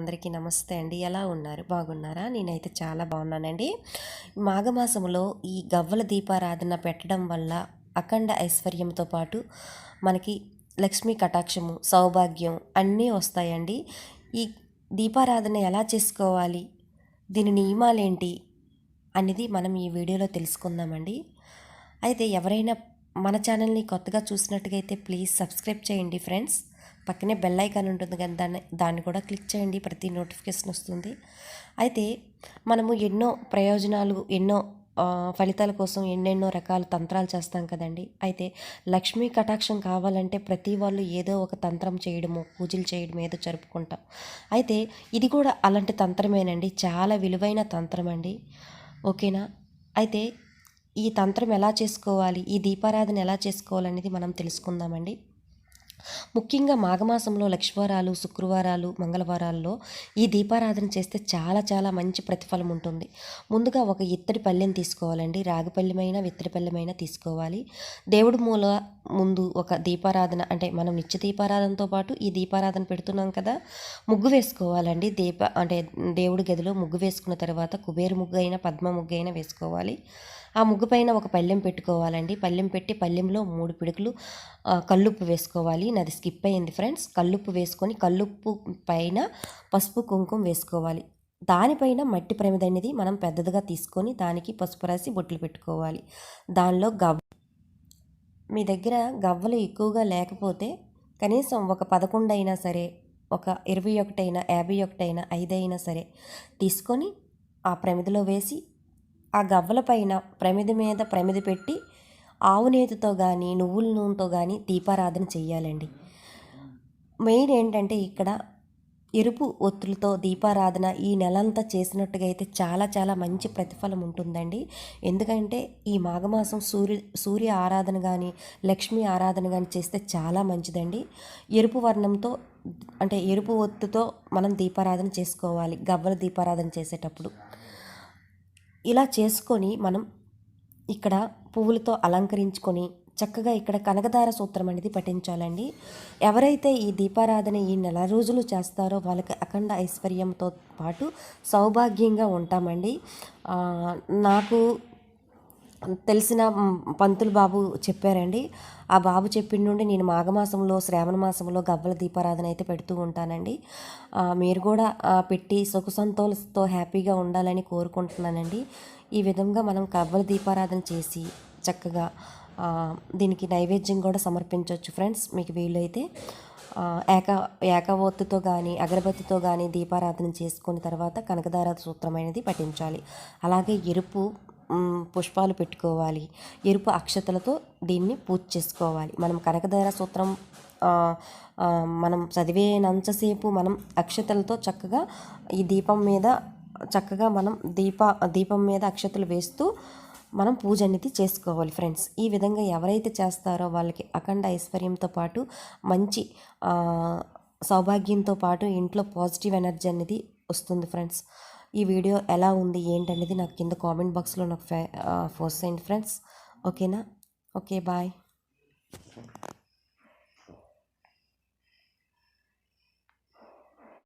అందరికీ నమస్తే అండి. ఎలా ఉన్నారు? బాగున్నారా? నేనైతే చాలా బాగున్నానండి. మాఘమాసంలో ఈ గవ్వల దీపారాధన పెట్టడం వల్ల అఖండ ఐశ్వర్యంతో పాటు మనకి లక్ష్మీ కటాక్షము సౌభాగ్యం అన్నీ వస్తాయండి. ఈ దీపారాధన ఎలా చేసుకోవాలి? దీని నియమాలేంటి? అనేది మనం ఈ వీడియోలో తెలుసుకుందామండి. అయితే ఎవరైనా మన ఛానల్ని కొత్తగా చూసినట్టుగైతే ప్లీజ్ సబ్స్క్రైబ్ చేయండి ఫ్రెండ్స్. పక్కనే బెల్ ఐకాన్ ఉంటుంది కానీ దాన్ని దాన్ని కూడా క్లిక్ చేయండి ప్రతి నోటిఫికేషన్ వస్తుంది. అయితే మనము ఎన్నో ప్రయోజనాలు ఎన్నో ఫలితాల కోసం ఎన్నెన్నో రకాల తంత్రాలు చేస్తాం కదండి. అయితే లక్ష్మీ కటాక్షం కావాలంటే ప్రతి వాళ్ళు ఏదో ఒక తంత్రం చేయడము పూజలు చేయడం ఏదో జరుపుకుంటాం. అయితే ఇది కూడా అలాంటి తంత్రమేనండి చాలా విలువైన తంత్రం అండి ఓకేనా? అయితే ఈ తంత్రం ఎలా చేసుకోవాలి ఈ దీపారాధన ఎలా చేసుకోవాలనేది మనం తెలుసుకుందామండి. ముఖ్యంగా మాఘమాసంలో లక్ష్మీవారాలు శుక్రవారాలు మంగళవారాల్లో ఈ దీపారాధన చేస్తే చాలా చాలా మంచి ప్రతిఫలం ఉంటుంది. ముందుగా ఒక ఇత్తడి పల్లెం తీసుకోవాలండి. రాగి పల్లెమైనా విత్తడి పల్లెమైనా తీసుకోవాలి. దేవుడి మూల ముందు ఒక దీపారాధన అంటే మనం నిత్య దీపారాధనతో పాటు ఈ దీపారాధన పెడుతున్నాం కదా ముగ్గు వేసుకోవాలండి. దీప అంటే దేవుడి గదిలో ముగ్గు వేసుకున్న తర్వాత కుబేరు ముగ్గు అయినా పద్మ ముగ్గు అయినా వేసుకోవాలి. ఆ ముగ్గు పైన ఒక పళ్ళెం పెట్టుకోవాలండి. పళ్ళెం పెట్టి పళ్ళెంలో మూడు పిడుకులు ఆ, కల్లుప్పు వేసుకోవాలి. నది స్కిప్ అయ్యింది ఫ్రెండ్స్. కల్లుప్పు వేసుకొని కల్లుప్పు పైన పసుపు కుంకుమ వేసుకోవాలి. దానిపైన మట్టి ప్రమిద అనేది మనం పెద్దదిగా తీసుకొని దానికి పసుపు రాసి బొట్లు పెట్టుకోవాలి. దానిలో గవ్ మీ దగ్గర గవ్వలు ఎక్కువగా లేకపోతే కనీసం ఒక పదకొండు అయినా సరే ఒక ఇరవై ఒకటైనా యాభై ఒకటైనా ఐదైనా సరే తీసుకొని ఆ ప్రమిదలో వేసి ఆ గవ్వల పైన ప్రమిద మీద ప్రమిద పెట్టి ఆవు నేతితో కానీ నువ్వుల నూనెతో కానీ దీపారాధన చేయాలండి మెయిన్ ఏంటంటే ఇక్కడ ఎరుపు ఒత్తులతో దీపారాధన ఈ నెలంతా చేసినట్టుగా అయితే చాలా చాలా మంచి ప్రతిఫలం ఉంటుందండి. ఎందుకంటే ఈ మాఘమాసం సూర్య సూర్య ఆరాధన కానీ లక్ష్మీ ఆరాధన కానీ చేస్తే చాలా మంచిదండి. ఎరుపు వర్ణంతో అంటే ఎరుపు ఒత్తుతో మనం దీపారాధన చేసుకోవాలి గవ్వల దీపారాధన చేసేటప్పుడు. ఇలా చేసుకొని మనం ఇక్కడ పువ్వులతో అలంకరించుకొని చక్కగా ఇక్కడ కనకదార సూత్రం అనేది పఠించాలండి. ఎవరైతే ఈ దీపారాధన ఈ నెల రోజులు చేస్తారో వాళ్ళకి అఖండ ఐశ్వర్యంతో పాటు సౌభాగ్యంగా ఉంటామండి. నాకు తెలిసిన పంతులు బాబు చెప్పారండి. ఆ బాబు చెప్పిన నుండి నేను మాఘమాసంలో శ్రావణ మాసంలో గవ్వల దీపారాధన అయితే పెడుతూ ఉంటానండి. మీరు కూడా పెట్టి సుఖ హ్యాపీగా ఉండాలని కోరుకుంటున్నానండి. ఈ విధంగా మనం గవ్వల దీపారాధన చేసి చక్కగా దీనికి నైవేద్యం కూడా సమర్పించవచ్చు ఫ్రెండ్స్ మీకు వీలైతే. ఏక ఏకవొత్తుతో కానీ అగరబత్తితో కానీ దీపారాధన చేసుకున్న తర్వాత కనకదార సూత్రం అనేది పఠించాలి. అలాగే ఎరుపు పుష్పాలు పెట్టుకోవాలి. ఎరుపు అక్షతలతో దీన్ని పూజ చేసుకోవాలి. మనం కనకదార సూత్రం మనం చదివేనంతసేపు మనం అక్షతలతో చక్కగా ఈ దీపం మీద చక్కగా మనం దీప దీపం మీద అక్షతలు వేస్తూ మనం పూజ అనేది చేసుకోవాలి ఫ్రెండ్స్. ఈ విధంగా ఎవరైతే చేస్తారో వాళ్ళకి అఖండ ఐశ్వర్యంతో పాటు మంచి సౌభాగ్యంతో పాటు ఇంట్లో పాజిటివ్ ఎనర్జీ అనేది వస్తుంది ఫ్రెండ్స్. ఈ వీడియో ఎలా ఉంది ఏంటనేది నాకు కింద కామెంట్ బాక్స్లో నాకు ఫే ఫోర్స్ చేయండి ఫ్రెండ్స్. ఓకేనా? Okay bye.